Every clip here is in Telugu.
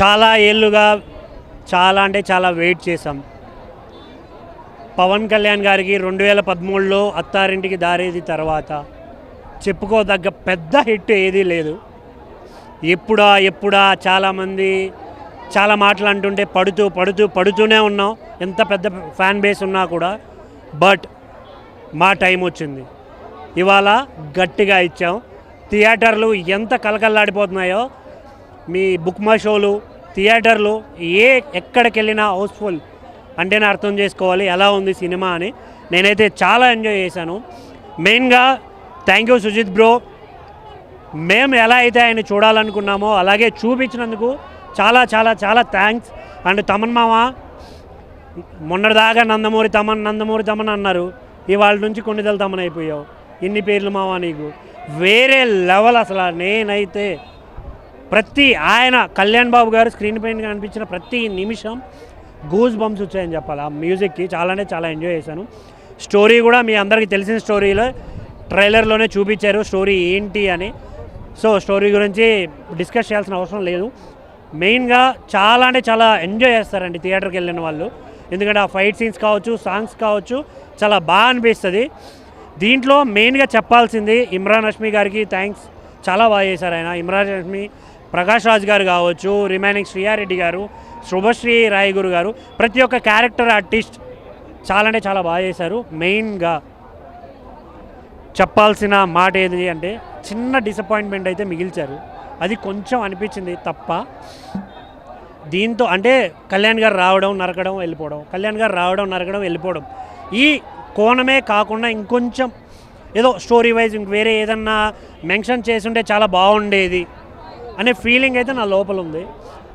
చాలా ఏళ్ళుగా చాలా అంటే చాలా వెయిట్ చేసాం పవన్ కళ్యాణ్ గారికి రెండు వేల పదమూడులో అత్తారింటికి దారేది తర్వాత చెప్పుకోదగ్గ పెద్ద హిట్ ఏదీ లేదు. ఎప్పుడా ఎప్పుడా చాలామంది చాలా మాటలు అంటుంటే పడుతూ పడుతూ పడుతూనే ఉన్నాం. ఎంత పెద్ద ఫ్యాన్ బేస్ ఉన్నా కూడా. బట్ మా టైం వచ్చింది. ఇవాళ గట్టిగా ఇచ్చాం. థియేటర్లు ఎంత కలకల్లాడిపోతున్నాయో మీ బుక్ మా షోలు థియేటర్లు ఏ ఎక్కడికి వెళ్ళినా హౌస్ఫుల్ అంటేనే అర్థం చేసుకోవాలి ఎలా ఉంది సినిమా అని. నేనైతే చాలా ఎంజాయ్ చేశాను. మెయిన్గా థ్యాంక్ యూ సుజిత్ బ్రో. మేము ఎలా అయితే ఆయన చూడాలనుకున్నామో అలాగే చూపించినందుకు చాలా చాలా చాలా థ్యాంక్స్. అండ్ తమన్ మామ మొన్నటిదాకా నందమూరి తమన్ నందమూరి తమన్ అన్నారు ఇవాళ నుంచి కొన్నిదల తమన్ అయిపోయావు. ఇన్ని పేర్లు మావా నీకు? వేరే లెవెల్ అసలు నేనైతే ప్రతి ఆయన కళ్యాణ్ బాబు గారు స్క్రీన్ పైన కనిపించిన ప్రతి నిమిషం గూజ్ బంప్స్ వచ్చాయని చెప్పాలి. ఆ మ్యూజిక్కి చాలానే చాలా ఎంజాయ్ చేశాను. స్టోరీ కూడా మీ అందరికీ తెలిసిన స్టోరీలో ట్రైలర్లోనే చూపించారు. స్టోరీ ఏంటి అని. సో స్టోరీ గురించి డిస్కస్ చేయాల్సిన అవసరం లేదు. మెయిన్గా చాలా అంటే చాలా ఎంజాయ్ చేస్తారండి థియేటర్కి వెళ్ళిన వాళ్ళు. ఎందుకంటే ఆ ఫైట్ సీన్స్ కావచ్చు సాంగ్స్ కావచ్చు చాలా బాగా అనిపిస్తుంది. దీంట్లో మెయిన్గా చెప్పాల్సింది ఇమ్రాన్ అష్మి గారికి థ్యాంక్స్. చాలా బాగా చేశారు ఆయన. ఇమ్రాన్ హష్మి ప్రకాష్ రాజ్ గారు కావచ్చు రిమైనింగ్ శ్రీయారెడ్డి గారు శుభశ్రీ రాయగురు గారు ప్రతి ఒక్క క్యారెక్టర్ ఆర్టిస్ట్ చాలా అంటే చాలా బాగా చేశారు. మెయిన్గా చెప్పాల్సిన మాట ఏది అంటే చిన్న డిసప్పాయింట్మెంట్ అయితే మిగిల్చారు. అది కొంచెం అనిపించింది తప్ప దీంతో అంటే కళ్యాణ్ గారు రావడం నరకడం వెళ్ళిపోవడం కళ్యాణ్ గారు రావడం నరకడం వెళ్ళిపోవడం ఈ కోణమే కాకుండా ఇంకొంచెం ఏదో స్టోరీ వైజ్ ఇంక వేరే ఏదన్నా మెన్షన్ చేసుంటే చాలా బాగుండేది అనే ఫీలింగ్ అయితే నా లోపల ఉంది.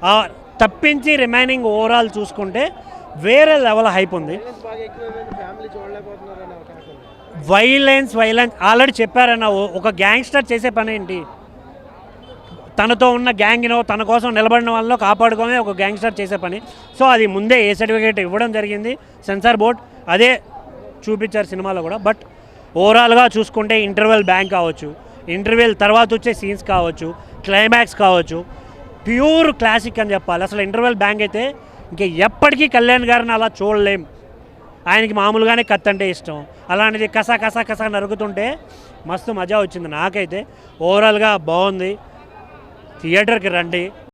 ఆ తప్పించి రిమైనింగ్ ఓవరాల్ చూసుకుంటే వేరే లెవెల్ హైప్ ఉంది. వైలెన్స్. వైలెన్స్ ఆల్రెడీ చెప్పారన్న ఓ- ఒక గ్యాంగ్స్టర్ చేసే పని ఏంటి? తనతో ఉన్న గ్యాంగ్ను తన కోసం నిలబడిన వాళ్ళలో కాపాడుకోవడమే ఒక గ్యాంగ్స్టర్ చేసే పని. సో అది ముందే ఏ సర్టిఫికేట్ ఇవ్వడం జరిగింది సెన్సార్ బోర్డ్ అదే చూపించారు సినిమాలో కూడా. బట్ ఓవరాల్గా చూసుకుంటే ఇంటర్వెల్ బ్యాంక్ కావచ్చు ఇంటర్వెల్ తర్వాత వచ్చే సీన్స్ కావచ్చు క్లైమాక్స్ కావచ్చు ప్యూర్ క్లాసిక్ అని చెప్పాలి. అసలు ఇంటర్వెల్ బ్యాంక్ అయితే ఇంక ఎప్పటికీ కళ్యాణ్ గారిని అలా చూడలేం. ఆయనకి మామూలుగానే కత్ అంటే ఇష్టం. అలాంటిది కసా కసా కసా నరుకుతుంటే మస్తు మజా వచ్చింది నాకైతే. ఓవరాల్గా బాగుంది. థియేటర్కి రండి.